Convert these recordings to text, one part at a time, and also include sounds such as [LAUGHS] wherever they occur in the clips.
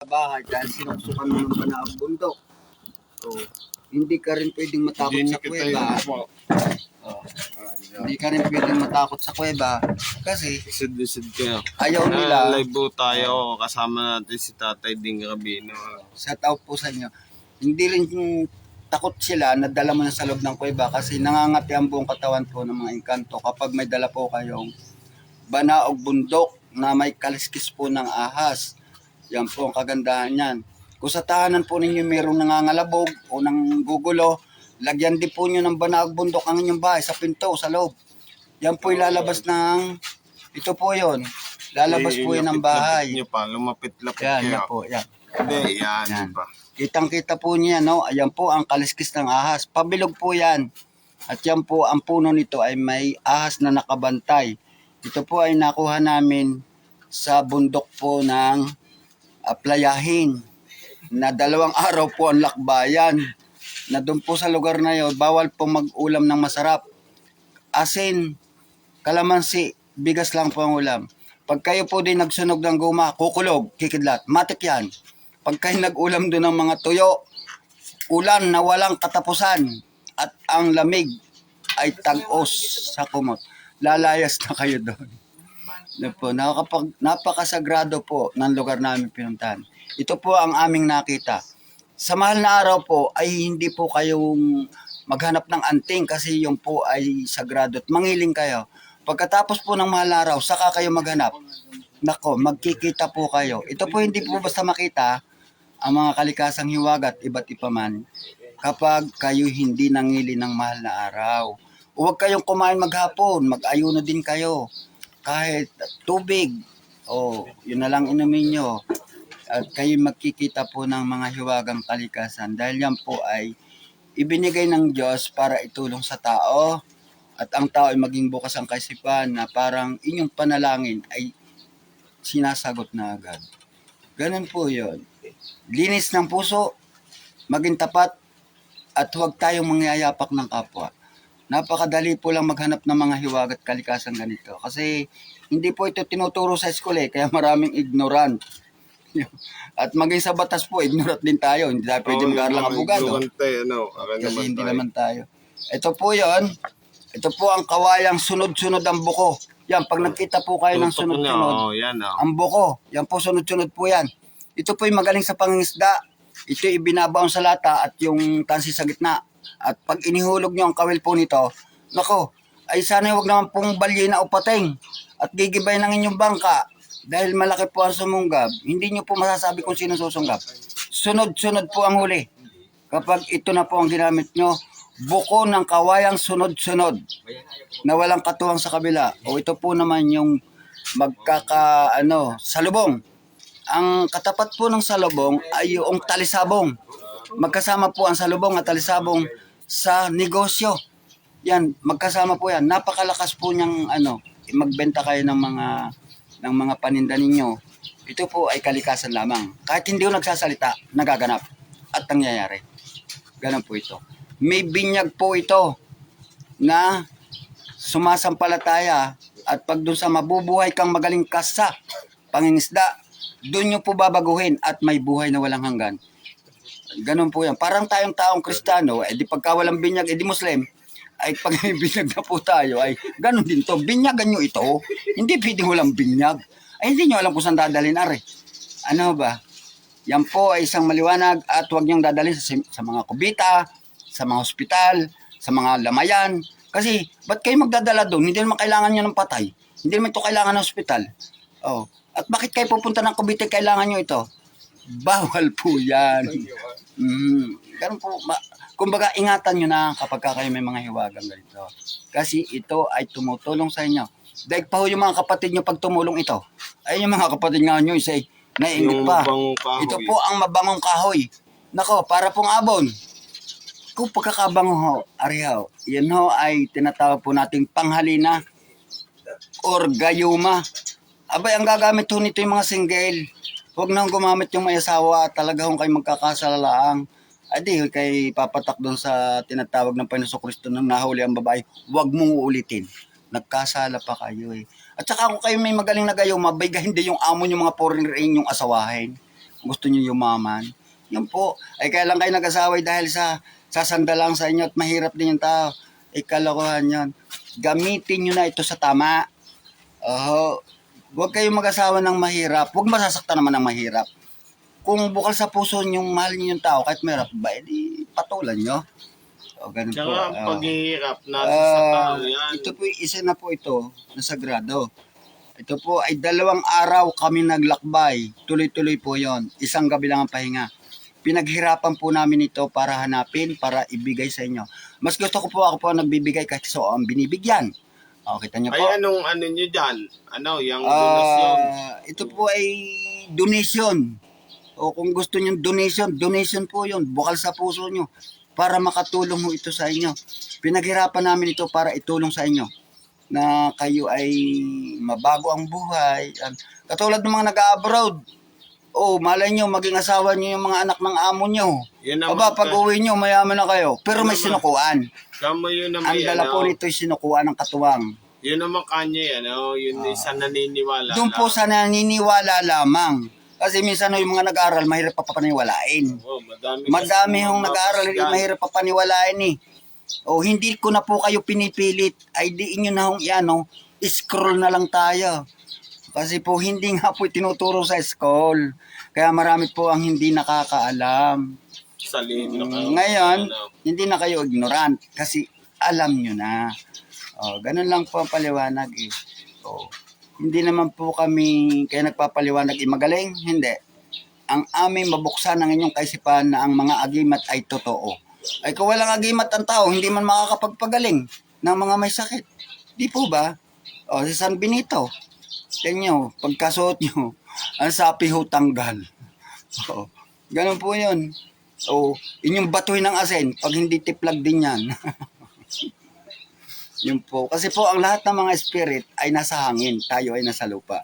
bahay dahil sinuksukan mo ng banaang bundok. So, hindi ka rin pwedeng matakot sa kuweba. Oh, hindi ka rin pwedeng matakot sa kuweba kasi Isid-isid kayo. ayaw nila. Na live po tayo. Kasama natin si Tatay Ding Rabino. Shout out po sa inyo. Hindi rin yung takot sila na dala mo na sa loob ng kuweba kasi nangangati ang buong katawan po ng mga engkanto kapag may dala po kayong banaog bundok na may kaliskis po ng ahas. Yan po ang kagandahan niyan. Kung sa tahanan po ninyo mayroong nangangalabog o nang gugulo, lagyan din po nyo ng banaog bundok ang inyong bahay sa pinto, sa loob. Yan po ilalabas ng, ito po yon lalabas po yun ng bahay. Nyo pa. Lumapit-lapit Yan, kayo. yan po, yan. Hindi, yan. Yan. Pa. Kitang-kita po niya, no? Ayan po ang kaliskis ng ahas. Pabilog po yan. At yan po, ang puno nito ay may ahas na nakabantay. Ito po ay nakuha namin sa bundok po ng uh, playahin na dalawang araw po ang lakbayan na doon po sa lugar na yun, bawal po mag-ulam ng masarap. Asin, kalamansi, bigas lang po ang ulam. Pag kayo po din nagsunog ng guma, kukulog, kikidlat, matik yan. Pag kayo nag-ulam doon ng mga tuyo, ulan na walang katapusan at ang lamig ay tag-os sa kumot. Lalayas na kayo doon. Na po, nakakapag, napakasagrado po ng lugar namin pinuntahan. Ito po ang aming nakita. Sa mahal na araw po ay hindi po kayong maghanap ng anting kasi yung po ay sagrado at mangiling kayo. Pagkatapos po ng mahal na araw, saka kayo maghanap. Nako, magkikita po kayo. Ito po hindi po basta makita ang mga kalikasang hiwagat, iba't iba man, kapag kayo hindi nangili ng mahal na araw. Huwag kayong kumain maghapon, mag-ayuno din kayo. Kahit tubig, o yun na lang inumin nyo. At kayo magkikita po ng mga hiwagang kalikasan dahil yan po ay ibinigay ng Diyos para itulong sa tao at ang tao ay maging bukas ang kaisipan na parang inyong panalangin ay sinasagot na agad. Ganun po yun. Linis ng puso, maging tapat, at huwag tayong mangyayapak ng kapwa. Napakadali po lang maghanap ng mga hiwagat kalikasan ganito. Kasi hindi po ito tinuturo sa school eh, kaya maraming ignorant. [LAUGHS] At maging sa batas po, ignorant din tayo. Hindi tayo pwede Oo, mag-aaral ng abogado. alam Kasi naman hindi tayo. naman tayo. Ito po yon. Ito po ang kawayang sunod-sunod ang buko. Yan, pag nagkita po kayo ng sunod-sunod, oh, yan, oh. ang buko, yan po sunod-sunod po yan. Ito po yung magaling sa pangingisda. Ito yung ibinabaon sa lata at yung tansi sa gitna. At pag inihulog nyo ang kawil po nito, nako, ay sana huwag naman pong balyena o pating at gigibay ng inyong bangka dahil malaki po ang sumunggab. Hindi nyo po masasabi kung sino susunggab. Sunod-sunod po ang huli. Kapag ito na po ang ginamit nyo, buko ng kawayang sunod-sunod na walang katuwang sa kabila. O ito po naman yung magkaka, ano, salubong. Ang katapat po ng salubong ay yung talisabong. Magkasama po ang salubong at talisabong sa negosyo. Yan, magkasama po yan. Napakalakas po niyang ano, magbenta kayo ng mga ng mga paninda ninyo. Ito po ay kalikasan lamang. Kahit hindi ko nagsasalita, nagaganap at nangyayari. Ganun po ito. May binyag po ito na sumasampalataya at pag dun sa mabubuhay kang magaling kasa, pangingisda, dun nyo po babaguhin at may buhay na walang hanggan. Ganun po yan. Parang tayong taong kristano, eh di pagka walang binyag, eh di Muslim, ay pag may [LAUGHS] binyag na po tayo, ay ganun din to. Binyagan nyo ito. Hindi pwedeng walang binyag. Ay hindi nyo alam kung saan dadalhin, are. Ano ba? Yan po ay isang maliwanag at huwag niyong dadalhin sa, sa mga kubita, sa mga ospital, sa mga lamayan. Kasi, ba't kayo magdadala doon? Hindi naman kailangan nyo ng patay. Hindi naman ito kailangan ng ospital. Oh. At bakit kayo pupunta ng kubita kailangan nyo ito? Bawal po yan. Mm, ganun po. Ma- kumbaga, ingatan nyo na kapag ka kayo may mga hiwagang ganito. Kasi ito ay tumutulong sa inyo. Dahil pa ho yung mga kapatid nyo pag tumulong ito. Ay yung mga kapatid nga nyo, isa naiingit Yung pa. kahoy. Ito po ang mabangong kahoy. Nako, para pong abon. Kung pagkakabango ho, arihaw, yan ho ay tinatawag po nating panghalina or gayuma. Abay, ang gagamit ho nito yung mga single. Huwag nang gumamit yung may asawa. Talaga hong kayo magkakasalaang. Adi, kay papatak doon sa tinatawag ng Panginoon Kristo nang nahuli ang babae. Huwag mong uulitin. Nagkasala pa kayo eh. At saka kung kayo may magaling na gayuma, bay hindi yung amo yung mga foreigner yung asawahin. gusto nyo yumaman. Yun po. Ay kaya lang kayo nag-asaway dahil sa sasanda lang sa inyo at mahirap din yung tao. Ay kalokohan yun. Gamitin nyo na ito sa tama. Oo. Huwag kayong mag-asawa ng mahirap. Huwag masasaktan naman ng mahirap. Kung bukal sa puso nyong mahal niyo yung tao kahit mahirap ba, edi patulan nyo. O, ganun po. Tsaka ang Oo. paghihirap sa Ah, tao yan. ito po, isa na po ito na sagrado. Ito po ay dalawang araw kami naglakbay. Tuloy-tuloy po yon. Isang gabi lang ang pahinga. Pinaghirapan po namin ito para hanapin, para ibigay sa inyo. Mas gusto ko po ako po ang nagbibigay kahit so ang binibigyan. O, kita niyo po. Ay, anong ano nyo dyan? Ano, yung donasyon? Ah, ito po ay donation. O kung gusto niyo donation, donation po 'yon. Bukal sa puso niyo para makatulong ho ito sa inyo. Pinaghirapan namin ito para itulong sa inyo na kayo ay mabago ang buhay. Katulad ng mga nag-abroad. Oh, malay nyo, maging asawa nyo yung mga anak ng amo nyo. Yun naman, Aba, pag uwi nyo, mayaman na kayo. Pero may naman. sinukuan. Kamo yun naman, Ang dala ano, po nito ay sinukuan ng katuwang. yun naman kanya, ano, yun isa naniniwala. Doon po sa naniniwala lamang. Kasi minsan yung mga nag-aaral, mahirap pa papaniwalain. Oh, madami, Madami mga nag-aaral, mahirap papaniwalain eh. O hindi ko na po kayo pinipilit. Ay di inyo na hong yan, oh. scroll na lang tayo. Kasi po hindi nga po tinuturo sa school. Kaya marami po ang hindi nakakaalam. Sa libro ka. Ngayon, Ano, hindi na kayo ignorant kasi alam nyo na. O, ganun lang po ang paliwanag eh. O, hindi naman po kami kaya nagpapaliwanag eh, magaling. Hindi. Ang aming mabuksan ng inyong kaisipan na ang mga agimat ay totoo. Ay kung walang agimat ang tao, hindi man makakapagpagaling ng mga may sakit. Di po ba? O, si San Benito. Tingnan nyo, pagkasuot nyo, [LAUGHS] ang sapi ho tanggal. O, ganun po yun. O, inyong batuhin ng asin, pag hindi tiplag din yan. [LAUGHS] Yun po. Kasi po, ang lahat ng mga spirit ay nasa hangin. Tayo ay nasa lupa.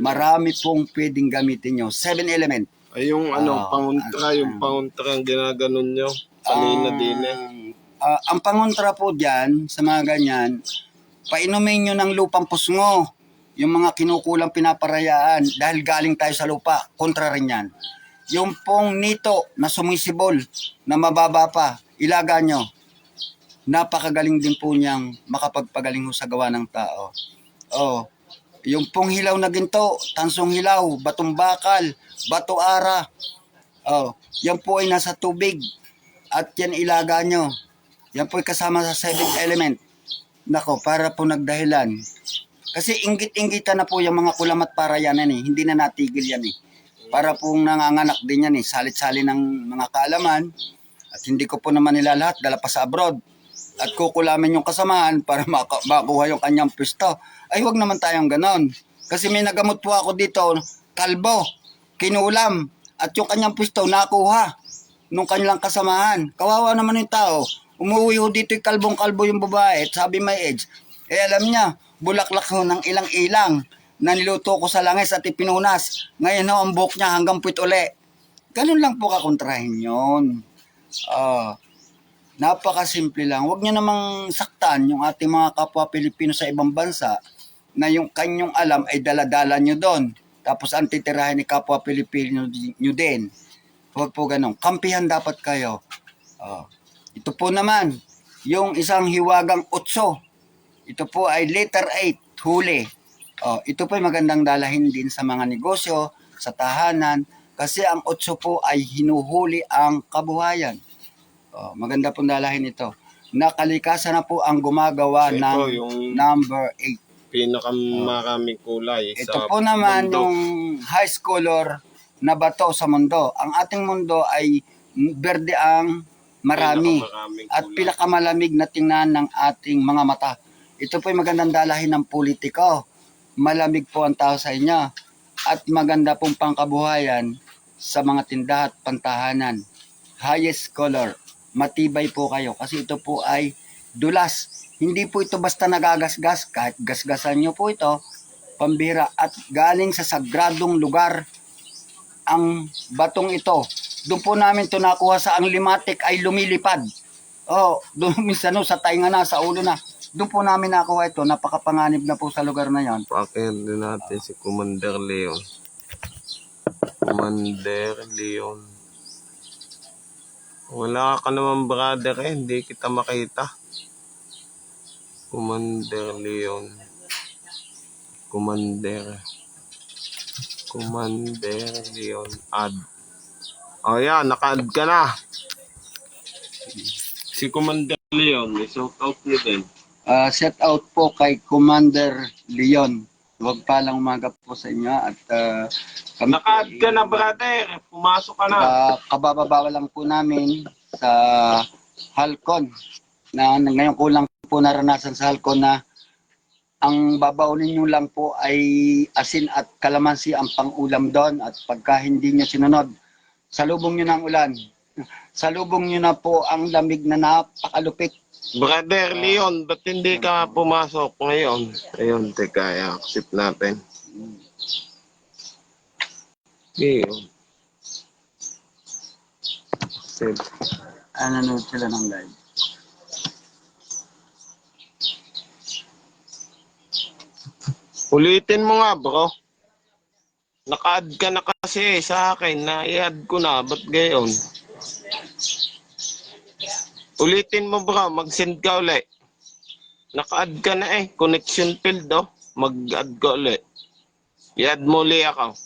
Marami pong pwedeng gamitin nyo. Seven element. ay yung ano, Ah, panguntra, ah, yung panguntra ang ginaganon nyo. Kanina Ang- din eh. ah, ang pangontra po dyan, sa mga ganyan, painumin nyo ng lupang pusngo. Yung mga kinukulang pinaparayaan dahil galing tayo sa lupa, kontra rin yan. Yung pong nito na sumisibol, na mababa pa, ilaga nyo. Napakagaling din po niyang makapagpagaling sa gawa ng tao. Oh, yung pong hilaw na ginto, tansong hilaw, batong bakal, bato ara. Oh, yan po ay nasa tubig at yan ilaga nyo. Yan po ay kasama sa seventh element. Nako, para po nagdahilan. Kasi inggit-inggitan na po yung mga kulamat para yan eh. Hindi na natigil yan eh. Para pong nanganganak din yan eh. Salit-sali ng mga kaalaman. At hindi ko po naman nila lahat dala pa sa abroad. At kukulamin yung kasamahan para [LAUGHS] maka- makuha yung kanyang pwesto. Ay, wag naman tayong ganon. Kasi may nagamot po ako dito, kalbo, kinulam, at yung kanyang pwesto nakuha nung kanilang kasamahan. Kawawa naman yung tao. Umuwi ho dito yung kalbong-kalbo yung babae at sabi may age. Eh alam niya, bulaklak ho ng ilang-ilang na niluto ko sa langis at ipinunas. Ngayon ho, ang buhok niya hanggang puwit uli. Ganun lang po kakontrahin yun. Ah, napakasimple lang. Huwag niyo namang saktan yung ating mga kapwa Pilipino sa ibang bansa na yung kanyong alam ay daladala nyo doon. Tapos ang titirahin ni kapwa Pilipino nyo din. Huwag po ganun. Kampihan dapat kayo. Oh. Ito po naman, yung isang hiwagang utso. Ito po ay letter 8, huli. Oh, ito po ay magandang dalahin din sa mga negosyo, sa tahanan, kasi ang utso po ay hinuhuli ang kabuhayan. Oh, maganda pong dalahin ito. Nakalikasan na po ang gumagawa Ito, ng yung number 8. pinakamaraming kulay. Ito sa po naman mundo. yung high scholar na bato sa mundo. Ang ating mundo ay berde ang marami at pinakamalamig na tingnan ng ating mga mata. Ito po ay magandang dalahin ng politiko. Malamig po ang tao sa inyo at maganda pong pangkabuhayan sa mga tindahan at pantahanan. Highest color. Matibay po kayo kasi ito po ay dulas. Hindi po ito basta nagagasgas. Kahit gasgasan nyo po ito, pambira at galing sa sagradong lugar ang batong ito. Doon po namin ito nakuha sa ang limatic ay lumilipad. Oh, [LAUGHS] doon minsan no, sa tainga na, sa ulo na. Doon po namin nakuha ito. Napakapanganib na po sa lugar na yon. Pakin din natin si Commander Leon. Commander Leon. Wala ka naman brother eh, hindi kita makita. Commander Leon. Commander. Commander Leon. Add. Oh yan, naka-add ka na. Si Commander Leon, may shout out niyo din. Ah, set out po kay Commander Leon. Huwag pa lang umaga po sa inyo at ah, kami po Naka-add ka na brother, pumasok ka na. Ah, kabababawa lang po namin sa Halcon na ngayon ko lang po naranasan sa Halcon na ang babaunin nyo lang po ay asin at kalamansi ang pangulam doon at pagka hindi nyo sinunod, salubong nyo ng ulan. Salubong nyo na po ang lamig na napakalupit. Brother Leon, ba't hindi ka pumasok ngayon? Ayun, teka, i-accept natin. Leon. Accept. Ah, nanonood sila ng live. Ulitin mo nga, bro. Naka-add ka na kasi sa akin na i-add ko na. Ba't gayon? Ulitin mo, bro. Mag-send ka uli. Naka-add ka na eh. Connection field, oh. Mag-add ka uli. I-add mo uli ako.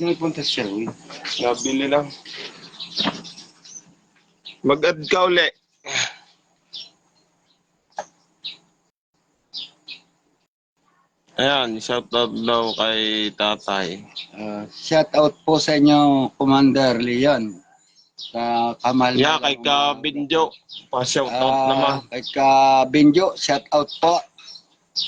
Sino punta si Sherwin? Nabili lang. Mag-add ka uli. Ayan, shoutout daw kay tatay. Ah, shout out po sa inyo, Commander Leon. Sa Kamal. Yeah, kay ka Binjo. Pa-shoutout Ah, naman. Kay ka Benjo, shout out po.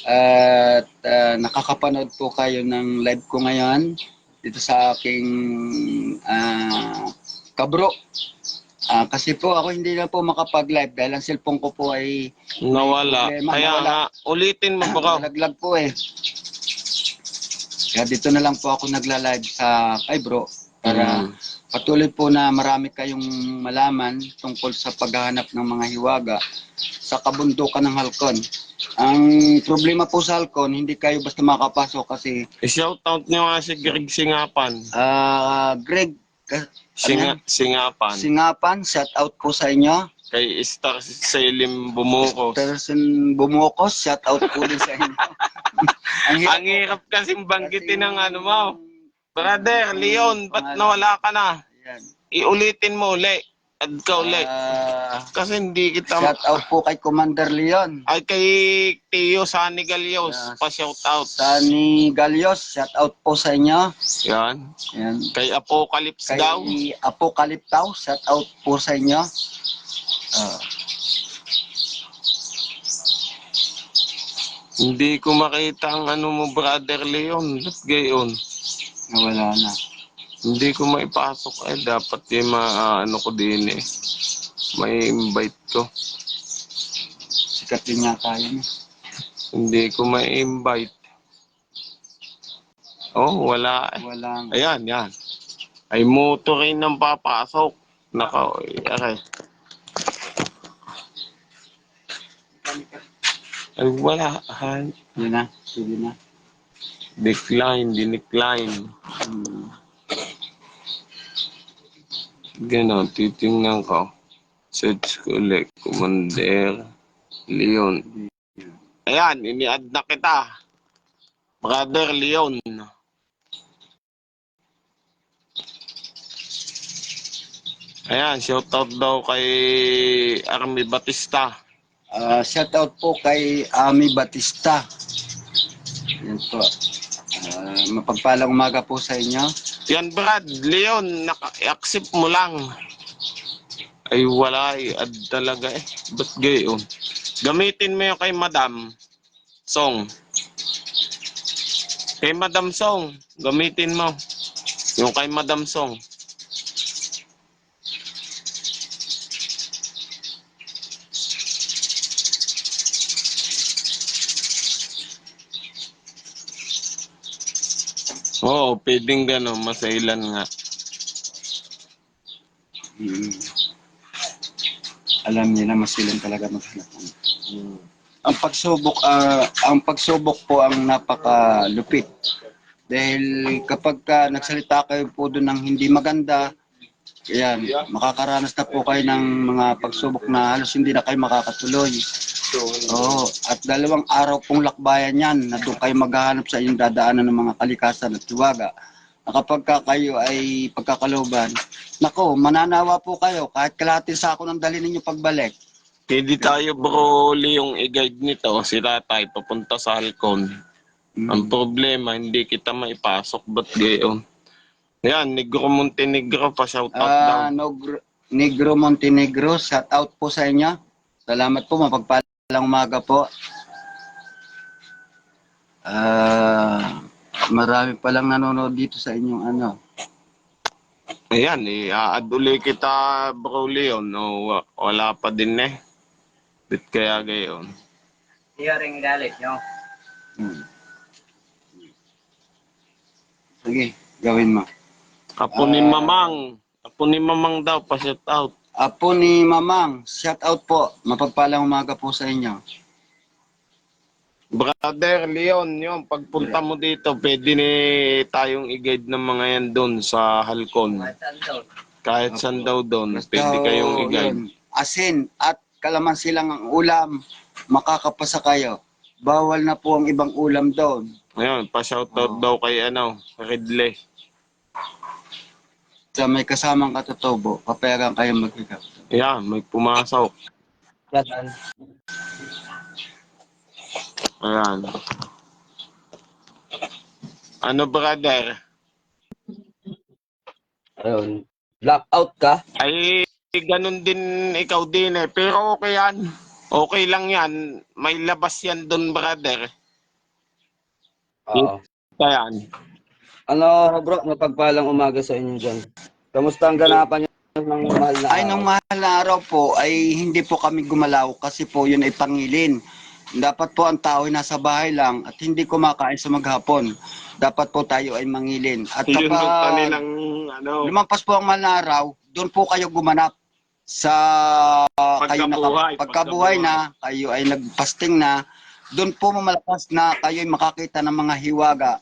At ah, nakakapanood po kayo ng live ko ngayon dito sa aking ah, kabro. Ah, kasi po ako hindi na po makapag-live dahil ang cellphone ko po ay Nawala. problema, Kaya nawala. nga, ulitin mo [CLEARS THROAT] bro. nalaglag po eh. Kaya dito na lang po ako nagla-live sa kay bro para Mm. Patuloy po na marami kayong malaman tungkol sa paghahanap ng mga hiwaga sa kabundukan ng Halcon. Ang problema po sa Halcon, hindi kayo basta makapasok kasi I-shoutout nyo nga si Greg Singapan. ah Greg ka- Singa, Singapan. Singapan, shout out po sa inyo. kay Star Salim Bumuko. Person Bumukos, shout out po din sa inyo. [LAUGHS] Ang Ang hirap kasing banggitin ng ano mo. Brother, Leon, ba't nawala ka na? Ayan. Iulitin mo uli. Add ka uli. Ah, Kasi hindi kita... shout out po kay Commander Leon. Ay, kay Tio Sani Galios, Yes. pa-shoutout. Sani Galios, shout out po sa inyo. Yan. Ayan. Kay Apocalypse Kay daw. Apocalyptao, shout out po sa inyo. Ah, Hindi ko makita ang ano mo, Brother Leon. Ba't gayon? Nawala na. Hindi ko maipasok. Eh, dapat yung ano ko din eh. May invite ko. Sikat din yata yun. eh. Hindi ko may-invite. Oh, wala eh. Walang... Ayan, yan. Ay motor rin ang papasok. Naka, okay. Ay, wala. Ay, Yun na, sige na. Decline, dinecline. Hmm. Ganon, titingnan ko. Search ko ulit. Commander Leon. Ayan, ini-add na kita. Brother Leon. Ayan, shoutout daw kay Army Batista. Ah, shout out po kay Ami Batista. Yan po. Ah, mapagpalang umaga po sa inyo. Yan Brad, Leon, naka-accept mo lang. Ay wala, eh. add talaga eh. Ba't gayon? Gamitin mo yung kay Madam Song. Kay Madam Song, gamitin mo. Yung kay Madam Song. Oo, pwedeng gano'n, masailan nga. Hmm. Alam niyo na masilan talaga maghanap. Ang pagsubok ah, ang pagsubok po ang napakalupit. Dahil kapag ka nagsalita kayo po doon ng hindi maganda, Ayan, makakaranas na po kayo ng mga pagsubok na halos hindi na kayo makakatuloy. Oo, at dalawang araw pong lakbayan yan na doon kayo maghahanap sa inyong dadaanan ng mga kalikasan at tiwaga. Na kapag ka kayo ay pagkakaloban, nako, mananawa po kayo kahit kalahating sako ng dali ninyo pagbalik. Hindi tayo bro yung i-guide nito. Si tatay papunta sa Halcon. Mm. Ang problema, hindi kita maipasok. Ba't gayon? Yan, Negro Montenegro pa shout out daw. Ah, Nogro, Negro Montenegro, shout out po sa inyo. Salamat po, mapagpalang umaga po. Ah, marami pa lang nanonood dito sa inyong ano. Ayan, i-add uli kita bro Leon. No, wa- wala pa din eh. Bit kaya gayon? Iyo rin galit nyo. Hmm. Sige, gawin mo. Apo ni Ah. Mamang. Apo ni Mamang daw pa shout out. Apo ni Mamang, shout out po. Mapagpalang umaga po sa inyo. Brother Leon, yun, pagpunta mo dito, pwede ni tayong i-guide ng mga yan doon sa Halcon. Kahit saan daw doon, Basta, pwede kayong i-guide. yun, Asin at kalamansi lang ang ulam, makakapasa kayo. Bawal na po ang ibang ulam doon. Ayun, pa-shoutout Oh. daw kay ano, Ridley. Sa may kasamang katutubo, paperang kayo magkikap. Yan, may pumasok. Saan? Ayan. Ano brother? Ayun. Blackout ka? Ay, ganun din ikaw din eh. Pero okay yan. Okay lang yan. May labas yan doon brother. Oo. Kaya yan. Ano bro, mapagpalang umaga sa inyo dyan. Kamusta ang ganapan nyo ng mahal na Ay, nung mahal na araw po, ay hindi po kami gumalaw kasi po yun ay pangilin. Dapat po ang tao ay nasa bahay lang at hindi kumakain sa maghapon. Dapat po tayo ay mangilin. At Yun yung kapag kanilang ano, lumampas po ang mahal na araw, doon po kayo gumanap sa kayo Pagkabuhay, naka, pagkabuhay na, kayo ay nagpasting na, doon po mamalakas na kayo ay makakita ng mga hiwaga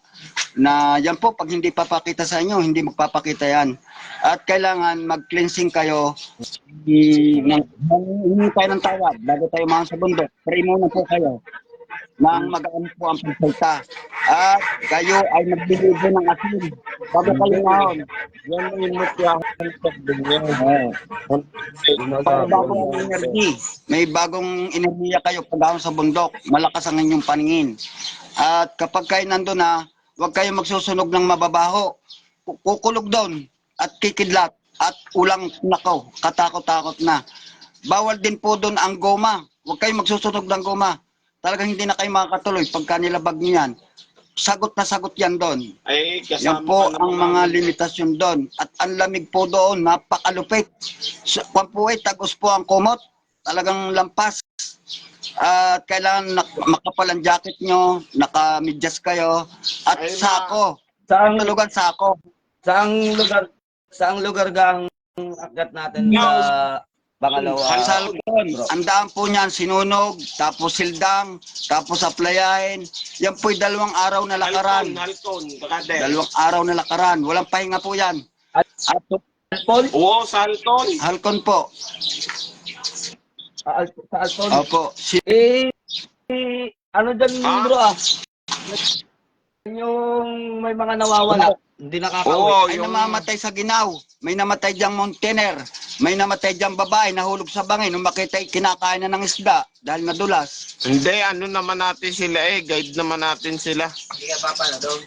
na yan po, pag hindi papakita sa inyo, hindi magpapakita yan. At kailangan mag-cleansing kayo mm, ng hindi tayo ng tawad bago tayo mga sa bundok. Pray muna po kayo nang magaan po ang pagsalta. At kayo ay maglilibo ng asin bago kayo nahon. yan yung mutyahan sa dunya. Para bagong energy. May bagong enerhiya kayo pag sa bundok. Malakas ang inyong paningin. At kapag kayo nandun na, huwag kayo magsusunog ng mababaho. Ku- Kukulog doon at kikidlat at ulang nakaw, katakot-takot na. Bawal din po doon ang goma. Huwag kayo magsusunog ng goma. Talagang hindi na kayo makakatuloy pagka nilabag niyo yan. Sagot na sagot yan doon. Ay, Yan kasama po ka ng ang mga limitasyon doon. At ang lamig po doon, napakalupit. So, kung po ay tagos po ang kumot, talagang lampas. At kailangan nak- makapal ang jacket nyo, nakamidyas kayo, at Ay, ma. sako. Saang, Tulugan sako. saang lugar, saang lugar gang akyat natin sa pangalawa? Sa Halcon, ang daan po niyan, sinunog, tapos sildang, tapos aplayahin. Yan po'y dalawang araw na lakaran. Halcon, brother. Dalawang araw na lakaran. Walang pahinga po yan. At Alpon? Oo, sa Halcon. Halcon po. Sa, Al- sa Alpon? Opo. Si Eh, eh, ano dyan Ah? bro ah? Yung may mga nawawala, hindi nakakauwi. Oo, ay yung... namamatay sa ginaw. May namatay diyang mountainer. May namatay diyang babae nahulog sa bangin. Nung makita kinakain na ng isda dahil nadulas. Hindi, ano naman natin sila eh. Guide naman natin sila. Hindi ka papala doon.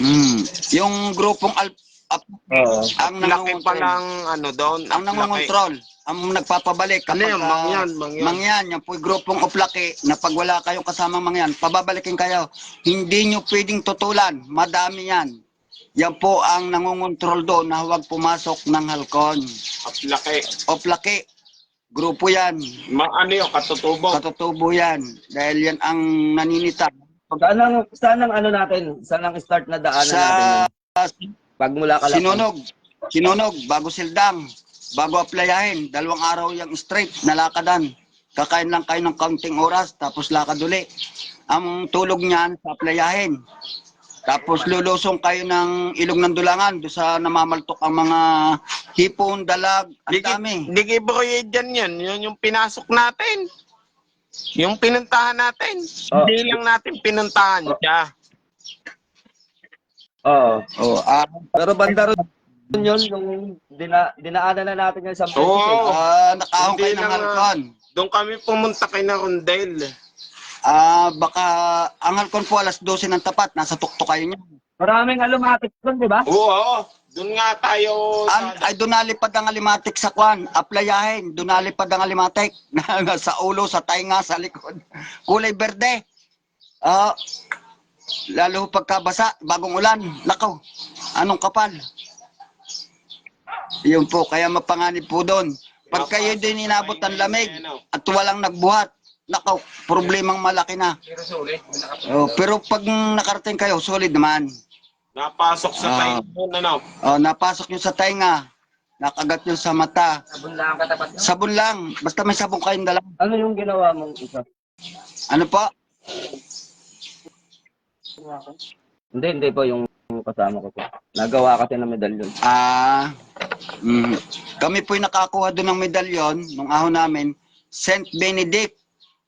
Mm. Yung grupong al ap- Oo. ang Laki nangungontrol. pa lang ano doon. ang laki. nangungontrol. Ang nagpapabalik Ano kapag yun? ah, Mangyan, mangyan. mangyan, yung po'y grupong oplaki na pag wala kayong kasamang mangyan, pababalikin kayo. Hindi nyo pwedeng tutulan. Madami yan. Yan po ang nangungontrol doon na huwag pumasok ng halkon. At laki. Oplaki. Grupo yan. Ma ano yun, katutubo. Katutubo yan. Dahil yan ang naninita. Saan ang, saan ang ano natin? Saan ang start na daanan natin? Sa? Pag mula ka sinunog. Sinunog. Bago sildang. Bago aplayahin. Dalawang araw yung straight. Nalakadan. Kakain lang kayo ng kaunting oras. Tapos lakad uli. Ang tulog niyan sa aplayahin. Tapos lulusong kayo ng ilog ng Dulangan, doon sa namamaltok ang mga hipon, dalag, ang dami. Digi dyan yan. Yun yung pinasok natin. Yung pinuntahan natin. Oh. Hindi lang natin pinuntahan siya. Oo. Oh, ah, Pero banda ron yun, yung dina, dinaanan na natin yung beses. Oo. eh. ah, Hindi kayo ng lang, ah. Doon kami pumunta kay na Rondel. Ah, baka ang halcon po alas 12 ng tapat, nasa tuktok kayo niya. Maraming alumatik doon, di ba? Oo. Doon nga tayo. An, ay doon nalipad ang alimatik sa kwan, aplayahin, doon nalipad ang alimatik na [LAUGHS] sa ulo, sa tainga, sa likod. Kulay berde. Ah, lalo pagkabasa, bagong ulan, nakaw, anong kapal. Yun po, kaya mapanganib po doon. Pag kayo din inabot ng lamig at walang nagbuhat, nakaw, problemang malaki na. Oh, pero pag nakarating kayo, solid naman. Napasok sa Ah. tayo doon, ano. Oh, napasok nyo sa tainga, nakagat nyo sa mata, Sabon lang katapat Sabon lang. Basta may sabon kayong dala. Ano yung ginawa mong isa? Ano po? Hindi, hindi po yung kasama ko po. Nagawa kasi ng medalyon. Ah, mm, kami po'y nakakuha doon ng medalyon nung ahon namin. Saint Benedict.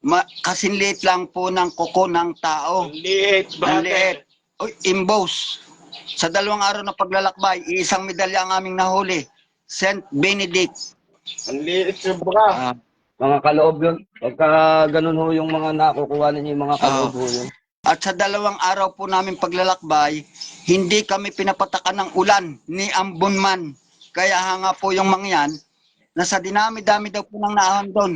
Ma, kasing liit lang po ng kuko ng tao. Ang liit, Ang liit. Uy, imbos. Sa dalawang araw na paglalakbay, isang medalya ang aming nahuli. Saint Benedict. Ang liit siya, bra. Ah, Mga kaloob yun. Pagka ganun ho yung mga nakukuha ninyo yung mga kaloob ho yun. At sa dalawang araw po namin paglalakbay, hindi kami pinapatakan ng ulan ni Ambonman. Kaya nga po yung mangyan, nasa dinami-dami daw po ng naahon doon.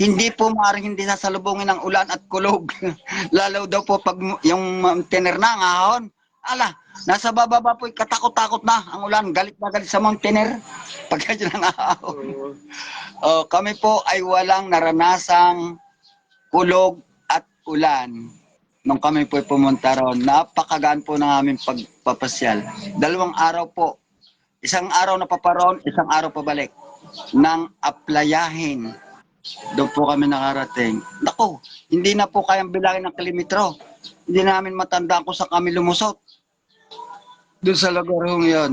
Hindi po maaaring hindi sasalubungin ng ulan at kulog. [LAUGHS] Lalo daw po pag yung mountaineer na ang ahon. Ala, nasa bababa po katakot-takot na ang ulan. Galit na galit sa mountaineer. [LAUGHS] Pag ganyan ang ahon. Oh, kami po ay walang naranasang kulog at ulan nung kami po pumunta roon. Napakagaan po ng aming pagpapasyal. Dalawang araw po. Isang araw na paparoon, isang araw pabalik. Nang aplayahin. Doon po kami nakarating. Nako, hindi na po kayang bilangin ng kilometro. Hindi namin matandaan kung saan kami lumusot. Doon sa lugar hong yun.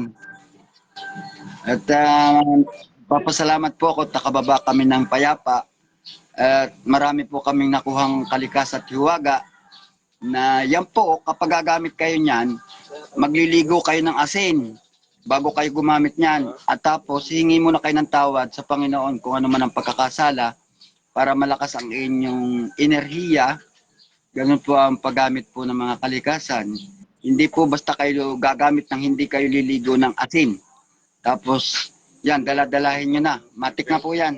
At ah, papasalamat po ako, takababa kami ng payapa. At marami po kaming nakuhang kalikas at hiwaga na yan po, kapag gagamit kayo niyan, magliligo kayo ng asin bago kayo gumamit niyan. At tapos, hingi muna kayo ng tawad sa Panginoon kung ano man ang pagkakasala para malakas ang inyong enerhiya. Ganun po ang paggamit po ng mga kalikasan. Hindi po basta kayo gagamit ng hindi kayo liligo ng asin. Tapos, yan, daladalahin nyo na. Matik na po yan.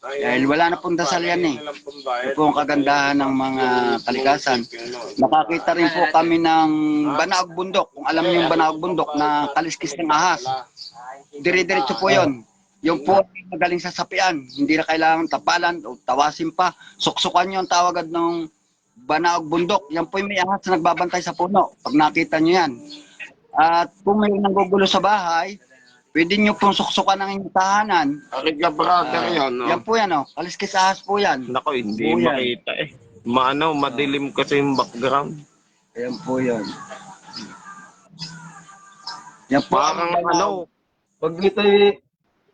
Dahil wala na pong dasal yan eh. Ito po ang kagandahan ng mga kalikasan. Nakakita rin po kami ng Banaog Bundok. Kung alam niyo yung Banaog Bundok na kaliskis ng ahas. Dire-diretso po yon. Yung po magaling sa sapian. Hindi na kailangan tapalan o tawasin pa. Suksukan nyo ang tawagad ng Banaog Bundok. Yan po yung may ahas na nagbabantay sa puno. Pag nakita nyo yan. At kung may nanggugulo sa bahay, pwede nyo pong suksukan ng inyong tahanan. Aking ka, brother, Ah, yan. Yan Oh. po yan, oh. Kaliskis ahas po yan. Nako, hindi Oo, yan. makita eh. Maano, madilim kasi yung background. Ayan po yan. Yan po Parang ang ano, Pag dito'y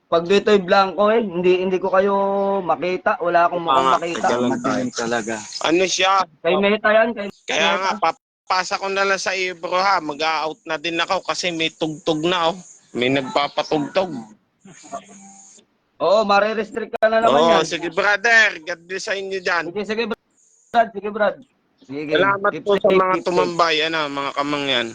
pag dito'y blanco eh, hindi hindi ko kayo makita. Wala akong mukhang Ah, makita. teka lang. madilim talaga. ano siya. Kay Meta yan. Kay Kaya Meta. nga, papasa ko na lang sa iyo, bro, ha. Mag-out na din ako kasi may tugtog na, oh. May nagpapatugtog. Oo, marirestrict ka na naman Oo, yan. sige, brother. God bless sa inyo dyan. Sige, sige, Brad. Sige, Brad. Sige. Salamat Keep po sa mga keep safe. tumambay, ano, mga kamangyan.